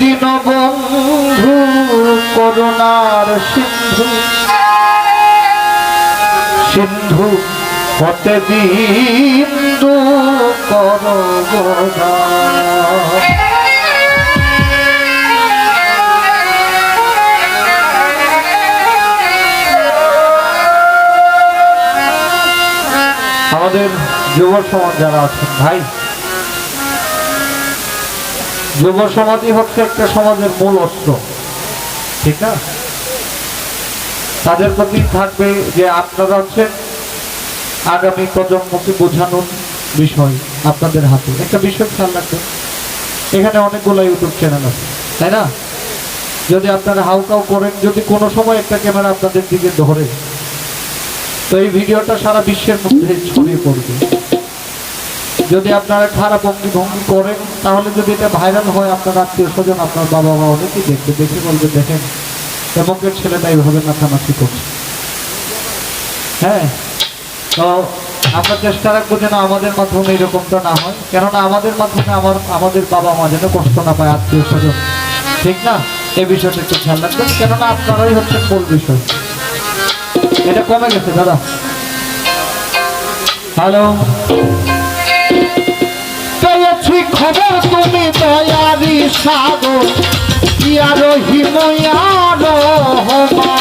দিন বন্ধু করুণার সিন্ধু। সিন্ধু হতে বিন্দু কর আমাদের যুব সমাজ যারা আছেন ভাই যুব সমাজই হচ্ছে একটা সমাজের মূল অস্ত্র, ঠিক না? তাদের প্রতি থাকবে যে আপনারা হচ্ছেন আগামী প্রজন্মকে বোঝানোর বিষয় আপনাদের হাতে। একটা বিষয় খেয়াল রাখবেন, এখানে অনেকগুলো ইউটিউব চ্যানেল আছে, তাই না? যদি আপনারা হাউকাউ করেন, যদি কোনো সময় একটা ক্যামেরা আপনাদের দিকে ধরে, তো এই ভিডিওটা সারা বিশ্বের মধ্যে ছড়িয়ে পড়বে। যদি আপনারা খারাপ অঙ্গি ভঙ্গি করেন, তাহলে যদি এটা ভাইরাল হয়, আপনার আত্মীয় স্বজন, আপনার বাবা মা অনেকেই দেখবে, দেখে বলবে, দেখেন এমকের ছেলেটা এইভাবে নাচানাচি করছে। হ্যাঁ? তো আমরা চেষ্টা রাখব যেন আমাদের মাধ্যমে এরকমটা না হয়, কেননা আমাদের মাধ্যমে আমার, আমাদের বাবা মা যেন কষ্ট না পায়, আত্মীয় স্বজন। ঠিক না? এই বিষয়টা একটু খেয়াল রাখবেন, কেননা আপনারাই হচ্ছেন মূল বিষয়। এটা কমে গেছে, দাদা। হ্যালো? খবর তুমি দয়ারি সাগর হমা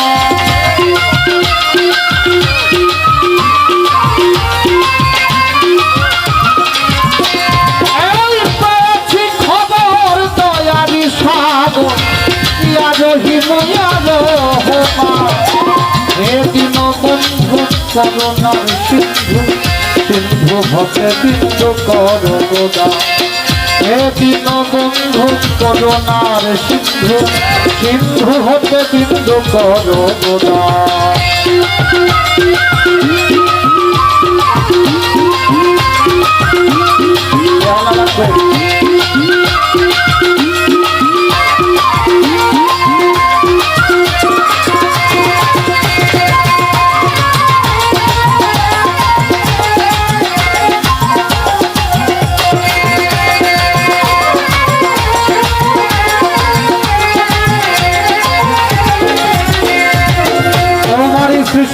এদিন বন্ধু করুণার সিন্ধু সিন্ধু ভটে বিন্দু করোদা এদিন বন্ধু করুণার সিন্ধু। সিন্ধু হতে বিন্দু করোদা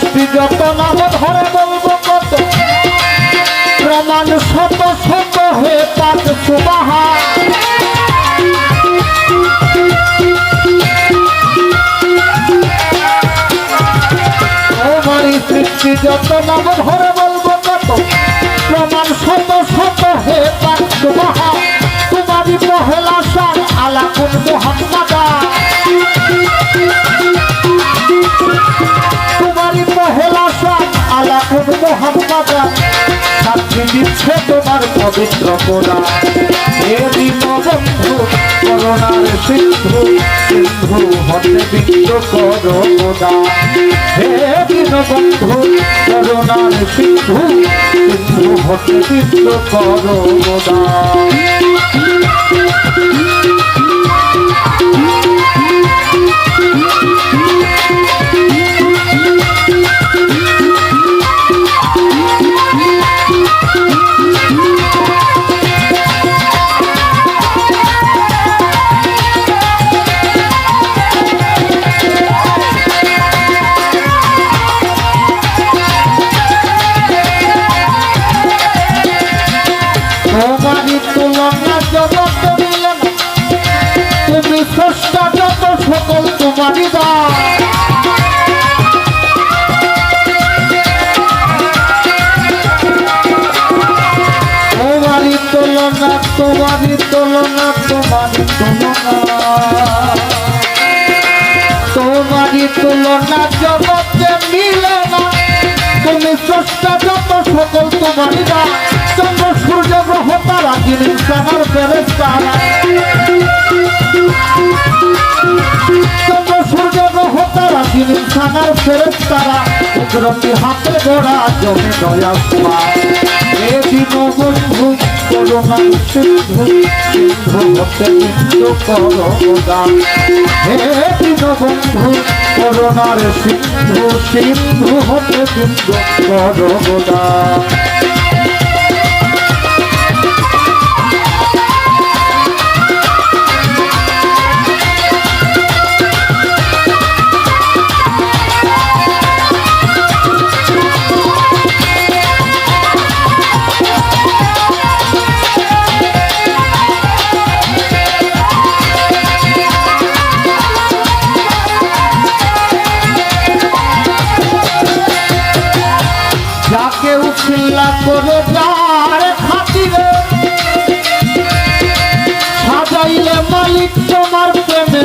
তোমারই যত নাম ধরে বলব কত? প্রমাণ শত শত হয়ে পাত সুবাহা সৃষ্টি যত নাম ধরে বলব কত? প্রমাণ শত শত হয়ে পাত সুবাহা দিচ্ছে তোমার পবিত্র কোরআন। হে দিন বন্ধু করোনার সিন্ধু সিন্ধু হতে বিদ্য করো কোদা হে দিন বন্ধু করোনার সিন্ধু সিন্ধু হতে বিদ্য করো তোমারই তুলনা তোমারই তুলনা তোমারই তুলনা জগতে মিলে না তুমি স্রষ্টা সূর্য গ্রহ তারা জিনিস আমার ফেরেস জিনিস ফেরত তারা উগ্রতি হাতে গোড়া জমে দয়া এ দিন বন্ধু করোনা সিন্ধু সিন্ধু হতে বিন্দু করোদা হে দিন বন্ধু করোনার সিন্ধু সিন্ধু হতে করোদা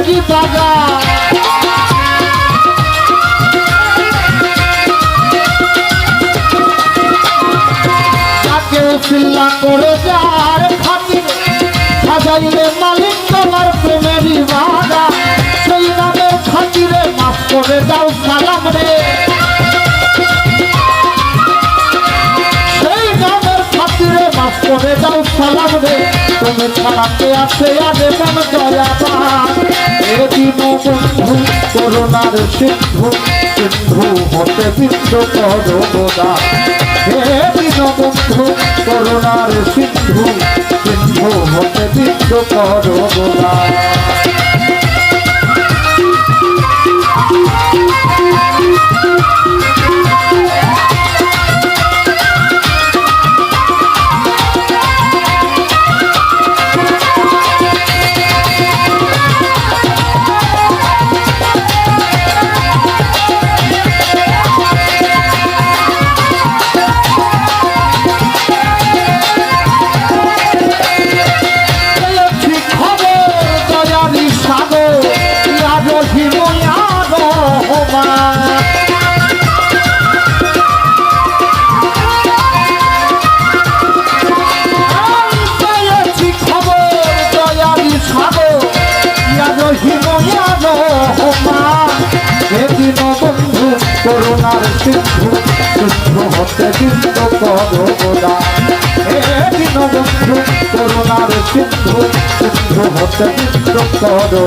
প্রেমেরই বাগান তাকে চিল্লা করে যার খাতির সাজাইলে মালিক তোমার প্রেমেরই বাগান সেই নামের খাতিরে মাফ করে দাও সালাম রে। সেই নামের খাতিরে মাফ করে দাও সালাম রে। তুমি ছাড়াতে আছে আগে মন দয়াবান এদিন বন্ধু করোনার সিন্ধু সিন্ধু হতে বিদ্ধ করো গোদা এদিন বন্ধু করোনার সিন্ধু সিন্ধু হতে বিদ্ধ করো বিন্দু করো গোদা এদিন বন্ধু করুণার সিন্ধু সিন্ধু হতে বিন্দু করো